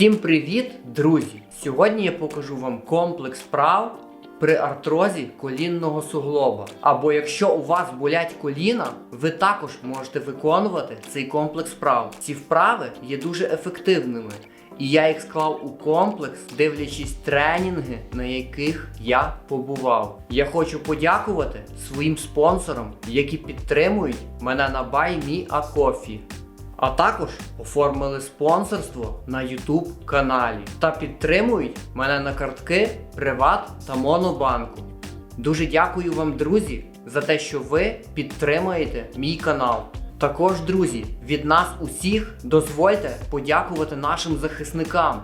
Всім привіт, друзі! Сьогодні я покажу вам комплекс вправ при артрозі колінного суглоба. Або якщо у вас болять коліна, ви також можете виконувати цей комплекс вправ. Ці вправи є дуже ефективними. І я їх склав у комплекс, дивлячись тренінги, на яких я побував. Я хочу подякувати своїм спонсорам, які підтримують мене на BuyMeACoffee. А також оформили спонсорство на YouTube каналі та підтримують мене на картки Приват та Монобанку. Дуже дякую вам, друзі, за те, що ви підтримуєте мій канал. Також, друзі, від нас усіх дозвольте подякувати нашим захисникам,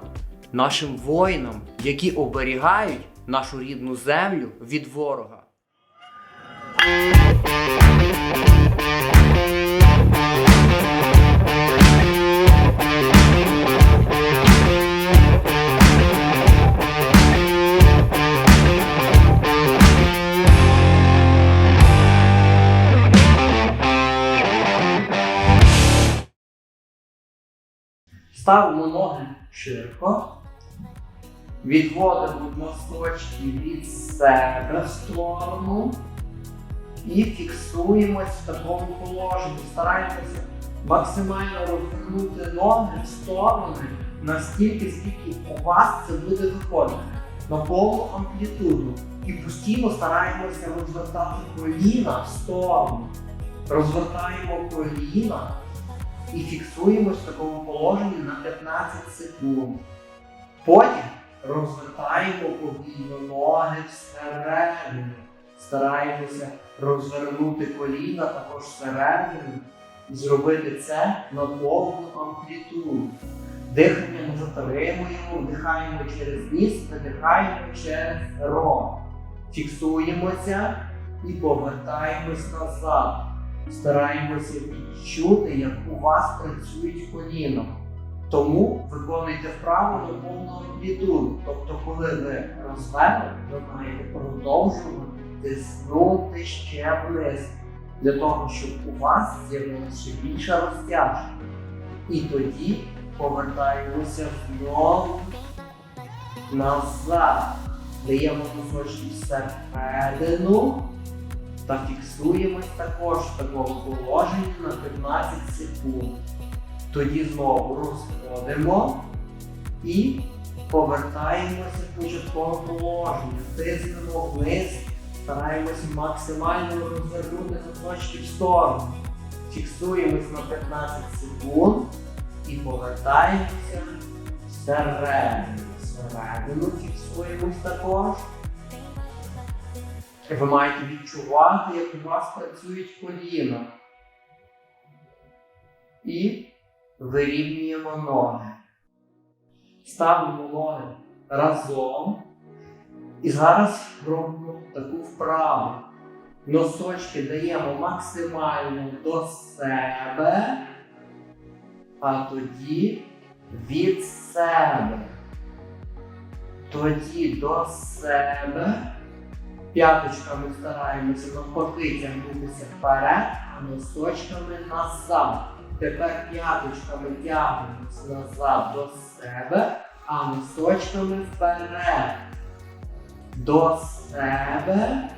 нашим воїнам, які оберігають нашу рідну землю від ворога. Ставимо ноги широко. Відводимо носочки від себе в сторону. І фіксуємось в такому положенні. Стараємося максимально розвернути ноги в сторони настільки, скільки у вас це буде виходити. На повну амплітуду. І постійно стараємося розвертати коліна в сторону. Розвертаємо коліна і фіксуємось в такому положенні на 15 секунд. Потім розвертаємо повільно ноги всередину. Стараємося розвернути коліна також всередину і зробити це на повну амплітуду. Дихання не затримуємо, вдихаємо через ніс, видихаємо через рот. Фіксуємося і повертаємось назад. Стараємося відчути, як у вас працюють коліна. Тому виконуйте вправу на повну амплітуду. Тобто, коли ви розвели, ви маєте продовжувати тиснути ще вниз, для того, щоб у вас з'явилася більша розтяжка. І тоді повертаємося знову назад. Даємо носочки всередину та фіксуємось також в такому положенні на 15 секунд. Тоді знову розходимо і повертаємося в початкове положення. Тиснемо вниз, стараємося максимально розвернути носочки в сторону. Фіксуємось на 15 секунд і повертаємося всередину. Всередину фіксуємось також. Ви маєте відчувати, як у вас працюють коліна. І вирівнюємо ноги. Ставимо ноги разом. І зараз робимо таку вправу. Носочки даємо максимально до себе, а тоді від себе. Тоді до себе. П'яточками стараємося навпаки тягнутися вперед, а носочками назад. Тепер п'яточками тягнемося назад до себе, а носочками вперед. До себе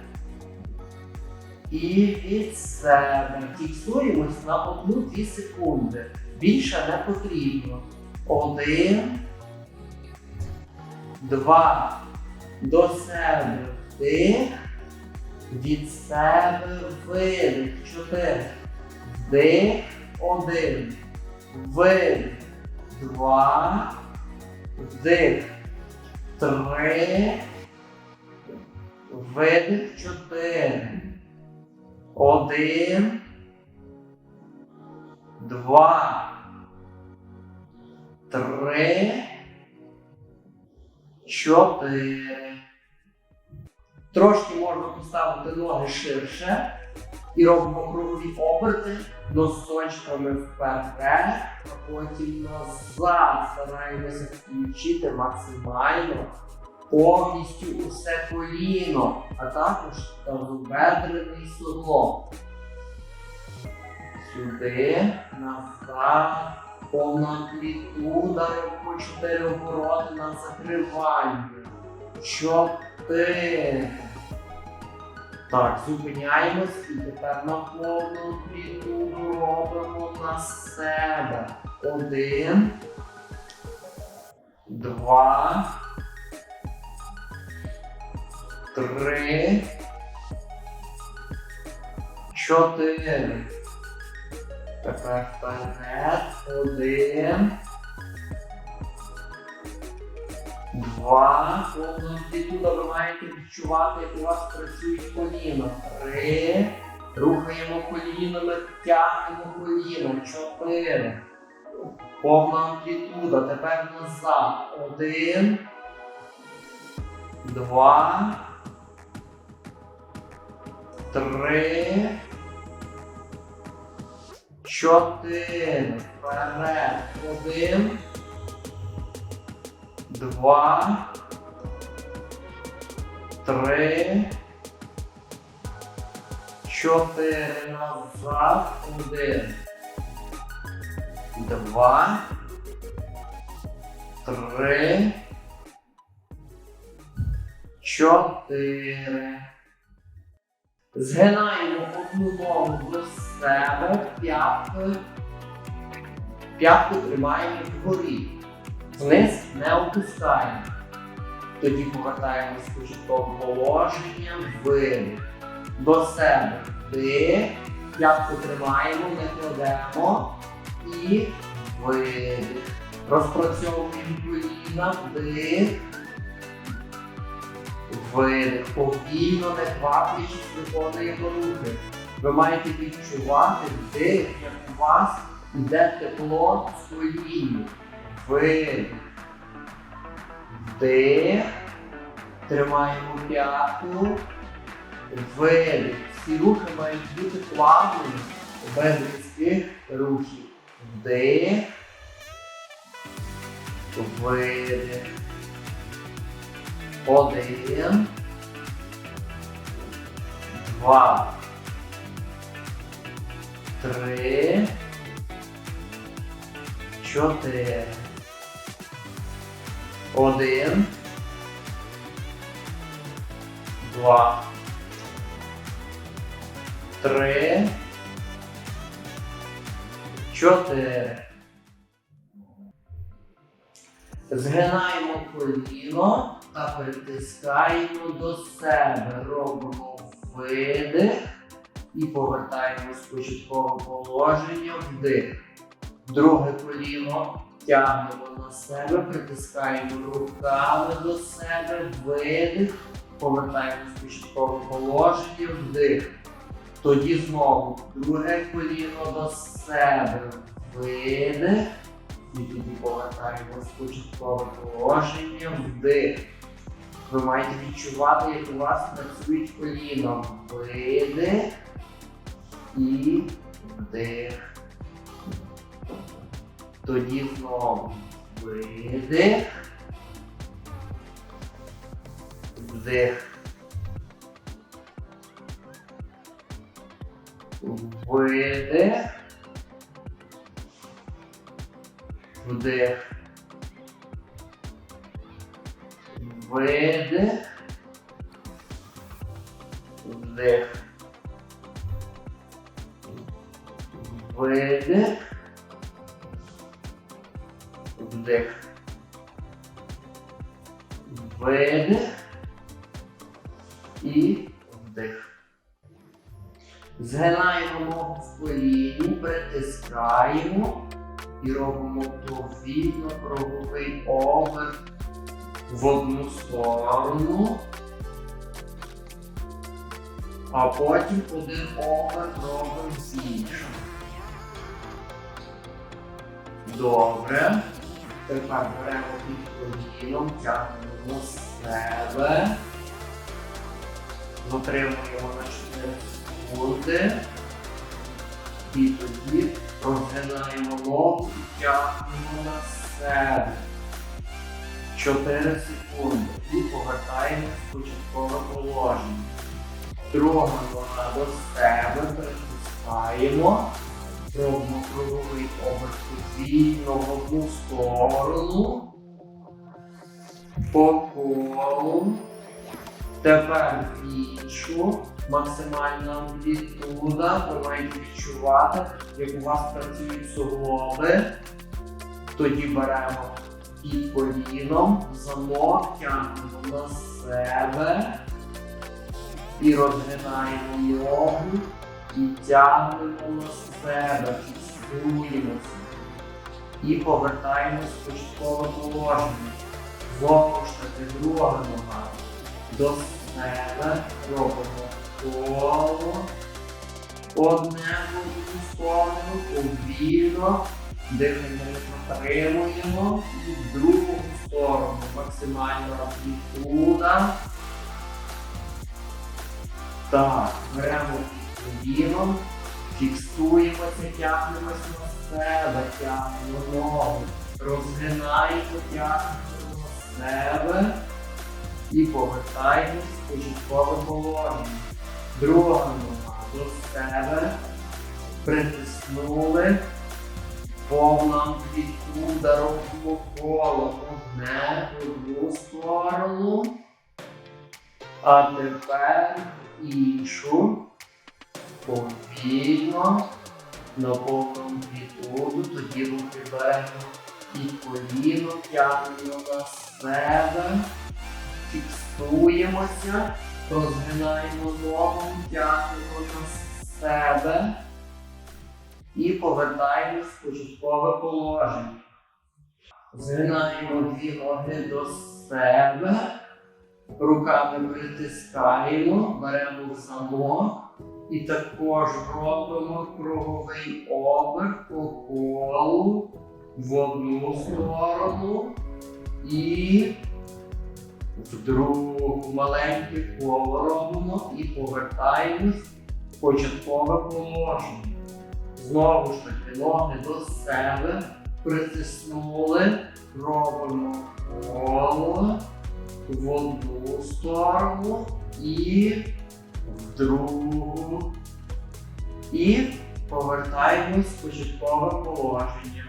і від себе. Фіксуємось на 1-2 секунди. Більше не потрібно. Один. Два. До себе. Вдих. Від себе видих. Чотири. Вдих. Один. Видих. Два. Вдих. Три. Видих. Чотири. Один. Два. Три. Чотири. Трошки можна поставити ноги ширше і робимо кругові оберти носочками вперед, а потім назад. Стараємося включити максимально повністю усе коліно, а також тазобедрений суглоб. Сюди, назад, Повна амплітуда, по 4 обороти на закривання. Чотири. Так, зупиняємось і тепер на повну амплітуду робимо на себе. Один. Два. Три. Чотири. Тепер вперед. Один. Два. Повну амплітуду ви маєте відчувати, як у вас працюють коліна. Три. Рухаємо колінами, тягнемо коліном. Чотири. Повна амплітуда. Тепер назад. Один. Два. Три. Чотири. Вперед. Один. Два. Три. Чотири. Назад. Один. Два. Три. Чотири. Згинаємо одну ногу до себе, п'ятку. П'ятку тримаємо вгорі. Вниз не опускаємо. Тоді повертаємось в початкове положення, видих. До себе. Вдих. П'ятку тримаємо, не кладемо. І видих. Розпрацьовуємо коліна, вдих. Видих. Повільно, не кваплячись, виконуємо рухи. Ви маєте відчувати вдих, як у вас йде тепло з колінів. Видих. Вдих. Тримаємо п'ятку. Видих. Всі рухи мають бути плавними, без різких рухів. Вдих. Видих. Один. Два. Три. Чотири. Один. Два. Три. Чотири. Згинаємо коліно та притискаємо до себе. Робимо видих і повертаємо з початкового положення вдих. Друге коліно тягнемо на себе, притискаємо руками до себе, видих, повертаємо з початкового положення вдих. Тоді знову друге коліно до себе, видих. І тоді повертаємо з початкове положення вдих. Ви маєте відчувати, як у вас працюють коліна. Видих і вдих. Тоді знову видих. Вдих. Видих. Вдих. Видих. Вдих. Видих. Вдих. Видих. І вдих. Згинаємо ногу в коліні, притискаємо і робимо повільно круговий оберт в одну сторону. А потім один оберт робимо в іншу. Добре. Беремо під коліном, тягнемо себе. Затримуємо на 4 секунди. І тоді розгинаємо ногу і тягнемо на себе. 4 секунди. І повертаємо в початкове положення. Друга нога до себе, притискаємо. Робимо круговий оберт подвійно в одну сторону. По колу. Тепер в іншу. Максимальна амплітуда. Ви відчувати, як у вас працюють суглоби. Тоді беремо під коліном, замок тягнемо на себе і розгинаємо ногу і тягнемо на себе, фіксуємося і повертаємось в положення. Знову ж таки, друга нога до себе робимо коло. Одне в сторону, повільно, дихання не і в другу сторону. Максимальна амплітуда. Так, беремо коліном, фіксуємося, тягнемося на себе, тягнемо ногу, розгинаємо, тягнемо на себе і повертаємось в початкове положення. Друга нога до себе, притиснули, повна амплітуда, робимо коло одне в сторону. А тепер іншу. Повільно на повну амплітуду, тоді руки беремо під коліно, тягнемо на себе, фіксуємося, розгинаємо ногу, тягнемо на себе і повертаємось в початкове положення. Згинаємо дві ноги до себе. Руками притискаємо, беремо в замок і також робимо круговий оберт по колу в одну сторону і в другу маленьке коло робимо і повертаємось в початкове положення. Знову ж таки, ноги до себе притиснули, робимо коло в одну сторону і в другу. І повертаємось в початкове положення.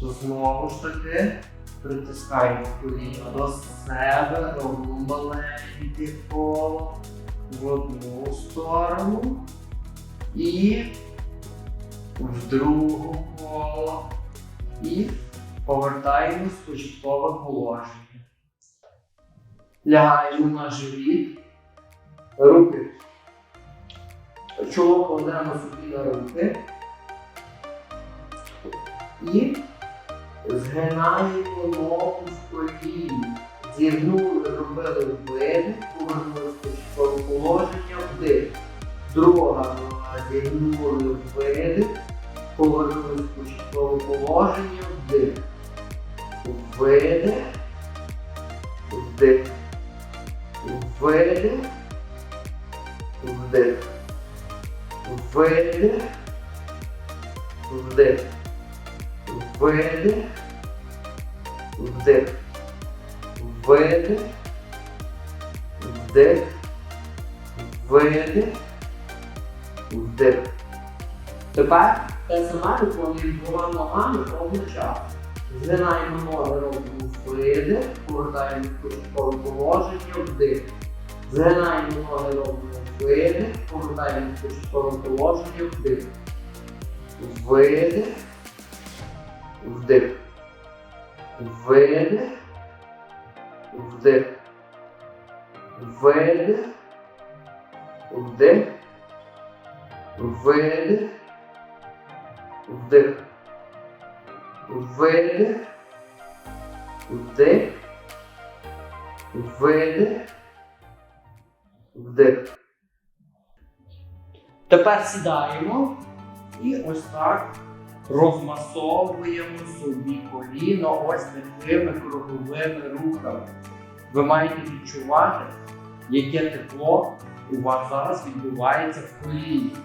Знову ж таки притискаємо коліно до себе, робимо маленьке коло в одну сторону і в другу коло. І повертаємось в початкове положення. Лягаємо на живіт, руки. Чоло кладемо собі на руки і згинаємо ногу в коліні. Зігнули, робили вдих, повернули в положення, вдих. Друга нога зігнули вдих, повернули в початкове положення, вдих. Видих, вдих. Видих, вдих. Видих, вдих. Видих, вдих. Видих, вдих. Видих, вдих. Тепер те саме виконуємо двома ногами одночасно. Згинаємо ноги, робимо видих, повертаємо в положення, вдих. Згинаємо ноги, робимо видих, повертаємо в положення, вдих. Видих, вдих. Видих, вдих. Видих, вдих. Видих, вдих. Видих, вдих, видих, вдих. Тепер сідаємо і ось так розмасовуємо собі коліно ось такими круговими рухами. Ви маєте відчувати, яке тепло у вас зараз відбувається в коліні.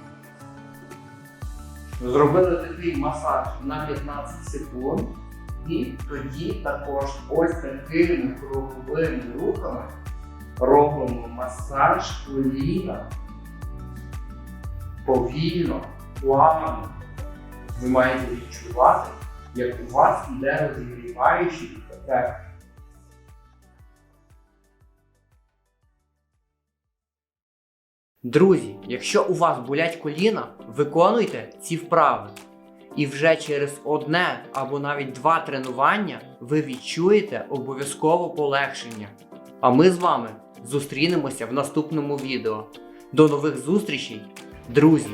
Зробили такий масаж на 15 секунд. І тоді також ось такими круговими рухами робимо масаж коліна повільно, плавно, ви маєте відчувати, як у вас іде розігріваючий ефект. Друзі, якщо у вас болять коліна, виконуйте ці вправи. І вже через одне або навіть два тренування ви відчуєте обов'язково полегшення. А ми з вами зустрінемося в наступному відео. До нових зустрічей, друзі!